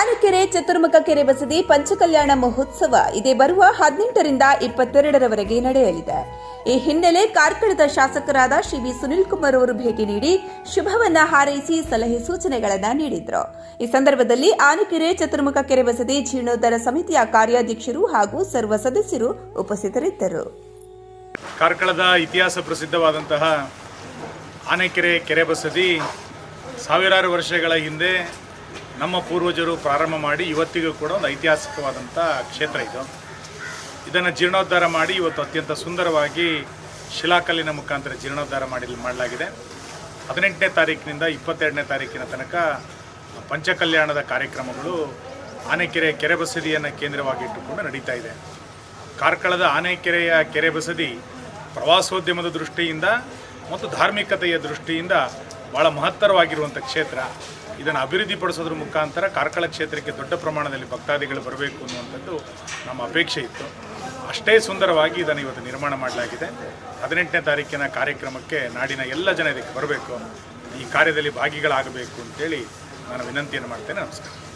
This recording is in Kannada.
ಆನೆಕೆರೆ ಚತುರ್ಮುಖ ಕೆರೆ ಬಸದಿ ಪಂಚಕಲ್ಯಾಣ ಮಹೋತ್ಸವ ಇದೇ ಬರುವ ಹದಿನೆಂಟರಿಂದ ಇಪ್ಪತ್ತೆರಡರವರೆಗೆ ನಡೆಯಲಿದೆ. ಈ ಹಿನ್ನೆಲೆ ಕಾರ್ಕಳದ ಶಾಸಕರಾದ ಶ್ರೀ ವಿ ಸುನಿಲ್ ಕುಮಾರ್ ಅವರು ಭೇಟಿ ನೀಡಿ ಶುಭವನ್ನ ಹಾರೈಸಿ ಸಲಹೆ ಸೂಚನೆಗಳನ್ನು ನೀಡಿದರು. ಈ ಸಂದರ್ಭದಲ್ಲಿ ಆನೆಕೆರೆ ಚತುರ್ಮುಖ ಕೆರೆ ಬಸದಿ ಜೀರ್ಣೋದ್ಧಾರ ಸಮಿತಿಯ ಕಾರ್ಯಾಧ್ಯಕ್ಷರು ಹಾಗೂ ಸರ್ವ ಸದಸ್ಯರು ಉಪಸ್ಥಿತರಿದ್ದರು. ಕಾರ್ಕಳದ ಇತಿಹಾಸ ಪ್ರಸಿದ್ಧವಾದಂತಹ ಆನೆಕೆರೆ ಕೆರೆ ಬಸದಿ ಸಾವಿರಾರು ವರ್ಷಗಳ ಹಿಂದೆ ನಮ್ಮ ಪೂರ್ವಜರು ಪ್ರಾರಂಭ ಮಾಡಿ ಇವತ್ತಿಗೂ ಕೂಡ ಒಂದು ಐತಿಹಾಸಿಕವಾದಂಥ ಕ್ಷೇತ್ರ ಇದು. ಇದನ್ನು ಜೀರ್ಣೋದ್ಧಾರ ಮಾಡಿ ಇವತ್ತು ಅತ್ಯಂತ ಸುಂದರವಾಗಿ ಶಿಲಾಕಲ್ಲಿನ ಮುಖಾಂತರ ಜೀರ್ಣೋದ್ಧಾರ ಮಾಡಿ ಮಾಡಲಾಗಿದೆ. ಹದಿನೆಂಟನೇ ತಾರೀಕಿನಿಂದ ಇಪ್ಪತ್ತೆರಡನೇ ತಾರೀಕಿನ ತನಕ ಪಂಚಕಲ್ಯಾಣದ ಕಾರ್ಯಕ್ರಮಗಳು ಆನೆಕೆರೆ ಕೆರೆ ಬಸದಿಯನ್ನು ಕೇಂದ್ರವಾಗಿ ಇಟ್ಟುಕೊಂಡು ನಡೀತಾ ಇದೆ. ಕಾರ್ಕಳದ ಆನೆಕೆರೆಯ ಕೆರೆ ಬಸದಿ ಪ್ರವಾಸೋದ್ಯಮದ ದೃಷ್ಟಿಯಿಂದ ಮತ್ತು ಧಾರ್ಮಿಕತೆಯ ದೃಷ್ಟಿಯಿಂದ ಭಾಳ ಮಹತ್ತರವಾಗಿರುವಂಥ ಕ್ಷೇತ್ರ. ಇದನ್ನು ಅಭಿವೃದ್ಧಿಪಡಿಸೋದ್ರ ಮುಖಾಂತರ ಕಾರ್ಕಳ ಕ್ಷೇತ್ರಕ್ಕೆ ದೊಡ್ಡ ಪ್ರಮಾಣದಲ್ಲಿ ಭಕ್ತಾದಿಗಳು ಬರಬೇಕು ಅನ್ನುವಂಥದ್ದು ನಮ್ಮ ಅಪೇಕ್ಷೆ ಇತ್ತು. ಅಷ್ಟೇ ಸುಂದರವಾಗಿ ಇದನ್ನು ಇವತ್ತು ನಿರ್ಮಾಣ ಮಾಡಲಾಗಿದೆ. ಹದಿನೆಂಟನೇ ತಾರೀಕಿನ ಕಾರ್ಯಕ್ರಮಕ್ಕೆ ನಾಡಿನ ಎಲ್ಲ ಜನ ಇದಕ್ಕೆ ಬರಬೇಕು. ಈ ಕಾರ್ಯದಲ್ಲಿ ಭಾಗಿಗಳಾಗಬೇಕು ಅಂತೇಳಿ ನಾನು ವಿನಂತಿಯನ್ನು ಮಾಡ್ತೇನೆ. ನಮಸ್ಕಾರ.